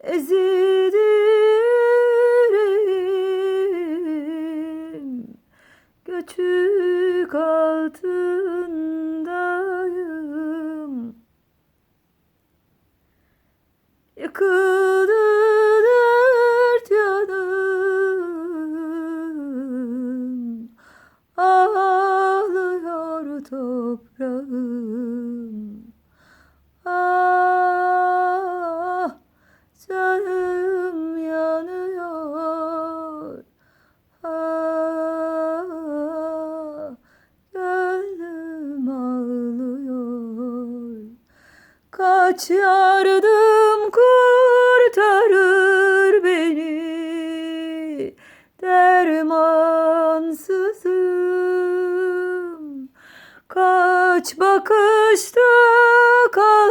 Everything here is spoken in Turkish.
Ezilirim Göçük altındayım. Yıkıldım toprağım. Kaç yardım kurtarır beni. Dermansızım. Kaç bakışta kaldı